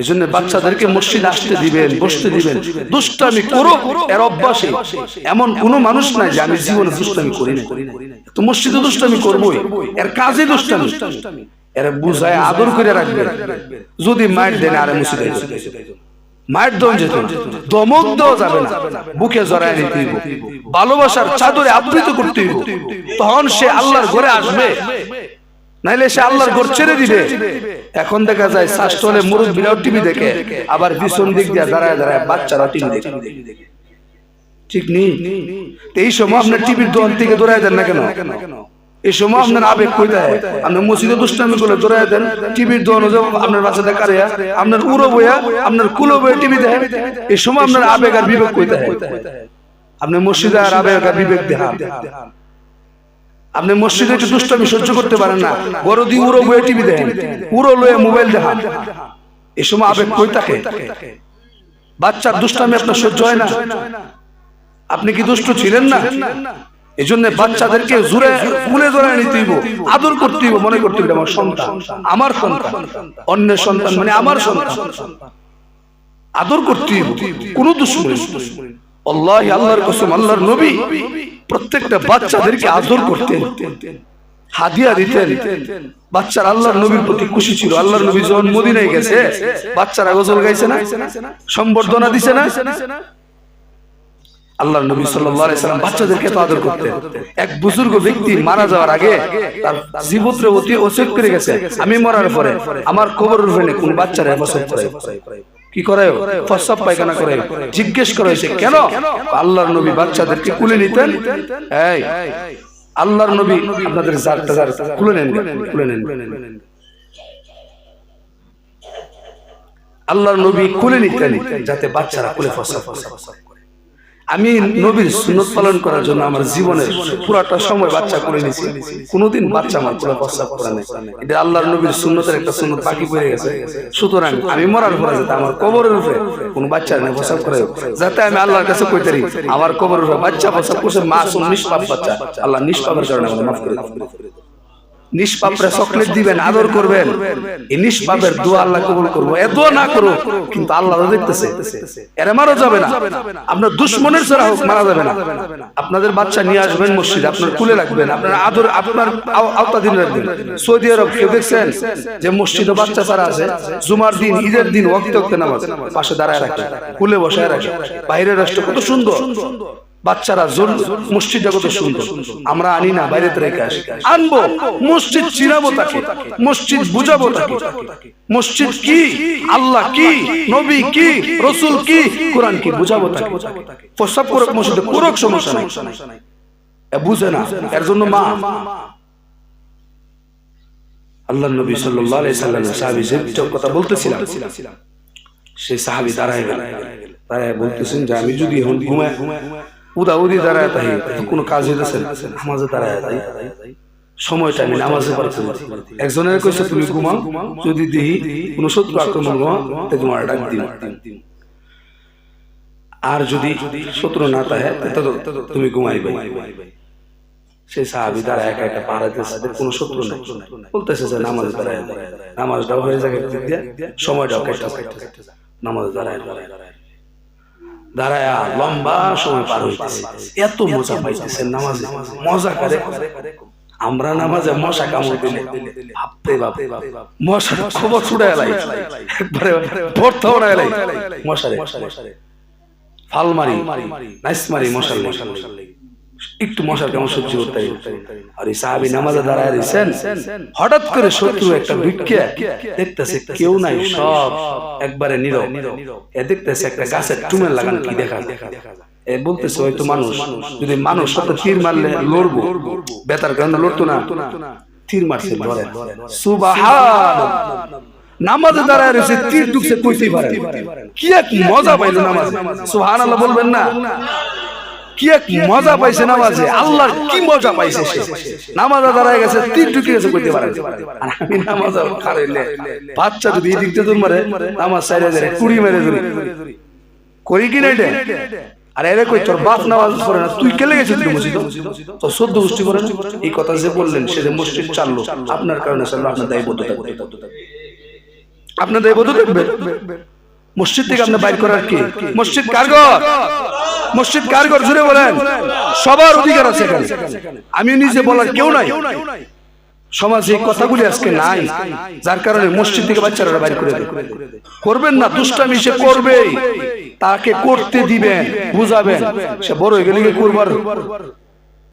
এই জন্য বাচ্চাদেরকে মসজিদ আসতে দিবেন বসতে দিবেন দুষ্টামি করো এর অভ্যাসে। এমন কোনো মানুষ নাই যে আমি জীবনে দুষ্টামি করি না তো মসজিদে দুষ্টামি করবোই। এর কাজে দুষ্টামি। এর বুঝায় আদর করে রাখবে। যদি মায়ের দেন আরে মসজিদে মায়ের দম যেত। দমক দেওয়া যাবে না। বুকে জড়ায় নিতে। ভালোবাসার চাদরে আবৃত করতে তখন সে আল্লাহর ঘরে আসবে। নাইলে সে আল্লাহর ঘর ছেড়ে দিবে। এখন দেখা যায় শাস্ত্রলে মুরব্বীরাও টিভি দেখে আবার পিছন দিক দিয়ে দাঁড়ায় দাঁড়ায় বাচ্চারা টিভি দেখে। ঠিক নেই এই সময় আপনার টিভির দোকান থেকে দৌড়ায় দেন না কেন? এই সময় আপনার আবেগ কই দেয় আপনার মসজিদে দুষ্টামি করে দৌড়ায় দেন টিভির দোকান আপনার বাচ্চা দেখা আপনার উড়ো বইয়া আপনার কুলো বইয়া টিভি দেয়। এই সময় আপনার আবেগ আর বিবেক কই দেয় আপনি মসজিদে আর আবেগ আর বিবেক দেখান। আপনি মসজিদে একটু দুষ্টামি সহ্য করতে পারেন না। বড় দিয়ে উড়ো বইয়ে টিভি দেখেন উড়ো লয়ে মোবাইল দেখান এই সময় আবেগ কই থাকে? বাচ্চার দুষ্টামি আপনার সহ্য হয় না। আপনি কি দুষ্ট ছিলেন না? এই জন্য বাচ্চাদেরকে জুড়ে ফুলে জোড়ায় নিতে হইব। আদর করতে হইব মনে করতে হইব আমার সন্তান। আমার সন্তান। অন্যের সন্তান মানে আমার সন্তান। আদর করতে হইব। কোন দুশ্মনী। আল্লাহ আল্লাহর কসম আল্লাহর নবী। প্রত্যেকটা বাচ্চাদেরকে আদর করতেন। হাদিয়া দিতেন। বাচ্চার আল্লাহর নবীর প্রতি খুশি ছিল। আল্লাহর নবী যখন মদিনায় গেছে বাচ্চারা গজল গাইছে না? সম্বর্ধনা দিছে না? আল্লাহ নবী সাল্লাম বাচ্চাদেরকে তো আদর করতেন। এক বুজুর্গ ব্যক্তি মারা যাওয়ার আগে তার জীবত্রে অতি ওসিয়ত করে গেছে। আমি মরার পরে আমার খবর উপরে কোন বাচ্চারা হেফাজত করে কি করায় প্রস্রাব পায়খানা করে। জিজ্ঞেস করা হয়েছে কেন? আল্লাহর নবী বাচ্চাদেরকে কুলে নিতেন। এই আল্লাহর নবী আপনাদের জারটা জার কুলে নেন কুলে নেন আল্লাহর নবী কুলে নিতেন যাতে বাচ্চারা কুলে ফসা ফসা আমি নবীর সুন্নত পালন করার জন্য আমার জীবনের পুরাটা সময় বাচ্চা করে নিয়েছি। কোনোদিন বাচ্চা আমার পুরো প্রস্তাব করে নাই এটা আল্লাহর নবীর সুন্নতের একটা সুন্নত বাকি পড়ে গেছে। সুতরাং আমি মরার পরে যাতে আমার কবরের উপরে কোনো বাচ্চা না প্রস্তাব করে যাতে আমি আল্লাহর কাছে কইতে পারি আমার কবরের উপরে বাচ্চা প্রস্তাব করছে মা শুন নিষ্পাপ বাচ্চা। আল্লাহ নিষ্পাপের কারণে আমাকে মাফ করে। নিষ্পাপরে চকলেট দিবেন আদর করবেন। এই নিষ্পাপের দোয়া আল্লাহ কবুল করব এ দোয়া না করো কিন্তু আল্লাহ দেখতেছে। এরা মারা যাবে না। আপনার দুশ্মনের ছাড়া হোক মারা যাবে না। আপনাদের বাচ্চা নিয়ে আসবেন মসজিদ আপনার কুলে রাখবেন আপনার আদর আপনার আও- আওতাধীন রাখবেন। সৌদি আরব কেউ দেখছেন যে মসজিদে বাচ্চা ছাড়া আছে? জুমার দিন ঈদের দিন ওয়াক্তে নামাজ। পাশে দাঁড়ায় রাখে কুলে বসায় রাখে। বাইরের রাষ্ট্র কত সুন্দর। বাচ্চারা জোর মসজিদটা কত সুন্দর। আমরা আনি না বাইরে রেখে আসি। আনব মসজিদ চিনাবো তাকে। মসজিদ বুঝাবো তাকে। মসজিদ কি? আল্লাহ কি? নবী কি? রসুল কি? কোরআন কি? বুঝাবো তাকে। প্রস্তাব করুক মসজিদে করুক সমস্যা নাই। বুঝে না এর জন্য মা। আল্লাহ নবী সাল্লাল্লাহু আলাইহি সাল্লামের সাহাবী যে কথা বলতেছিলাম সেই সাহাবী দাঁড়ায় গেল। দাঁড়ায় বলতেছেন যে আমি যদি এখন ঘুমায় উদা উদি দাঁড়ায় তাই কোনো কাজ হইতেছে দাঁড়ায় তাই সময়টা আমি নামাজে পারতে একজনের কইছে তুমি ঘুমাও যদি দিহি কোনো শত্রু আক্রমণ তো তোমার ডাক দিন আর যদি শত্রু না তাহে তুমি ঘুমাইবে। সেই সাহাবি দ্বারা একা একা তাদের কোনো শত্রু নেই। বলতেছে যে নামাজ দাঁড়ায় নামাজটাও হয়ে যাবে সময়টাও কেটে নামাজ দাঁড়ায় দাঁড়ায় দাঁড়ায় লম্বা সময় পার হইতেছে। এত মজা পাইতেছে নামাজে। মজা করে। আমরা নামাজে মশা কামড় দিলে। ভাবতে ভাবতে মশার খবর ছুটে এলাই একবারে ভর্তা বানায় এলাই মশারে। ফাল মারি নাইস মারি মশার মশার একটু মশার কেমন সহ্য করতে। আর এই সাহাবি নামাজে দাঁড়ায় দিয়েছেন হঠাৎ করে শত্রু একটা ভিক্ষে দেখতেছে কেউ নাই সব একবারে নীরব। এ দেখতেছে একটা গাছের টুমেল লাগানো কি দেখা এ বলতেছে হয়তো মানুষ। যদি মানুষ সাথে তীর মারলে লড়বো বেতার কারণে লড়তো না। তীর মারছে লড়ে। সুবাহান নামাজে দাঁড়ায় রয়েছে তীর ঢুকছে কইতেই পারে কি এক মজা পাইলো নামাজে। সুবহানাল্লাহ বলবেন না? কি এক মজা পাইছে নামাজে। আল্লাহর কি মজা পাইছে নামাজে দাঁড়ায় গেছে তীর ঢুকে গেছে কইতে পারে আর আমি নামাজে খারাইলে বাচ্চা যদি এই দিক মারে নামাজ সাইরে যায় কুড়ি মেরে ধরি। করি কি না এটা? আর এরে কই তোর বাপ নামাজ পড়ে না তুই কেলে গেছিস তুই মসজিদ? তো সদ্য গোষ্ঠী করে না? এই কথা যে বললেন সে যে মসজিদ চাললো আপনার কারণে চাললো আপনার দায়বদ্ধতা। আপনাদের এবাদত দেখবেন মসজিদ থেকে আপনি বাইর করার কি? মসজিদ কারগর। মসজিদ কারগর জুড়ে বলেন। সবার অধিকার আছে এখানে। আমি নিজে বলার কেউ নাই। সমাজে এই কথাগুলি আজকে নাই। যার কারণে মসজিদ থেকে বাচ্চারা বাইর করে করবেন না দুষ্টামি সে করবে তাকে করতে দিবেন বুঝাবেন। সে বড় হয়ে গেলে কি করবার।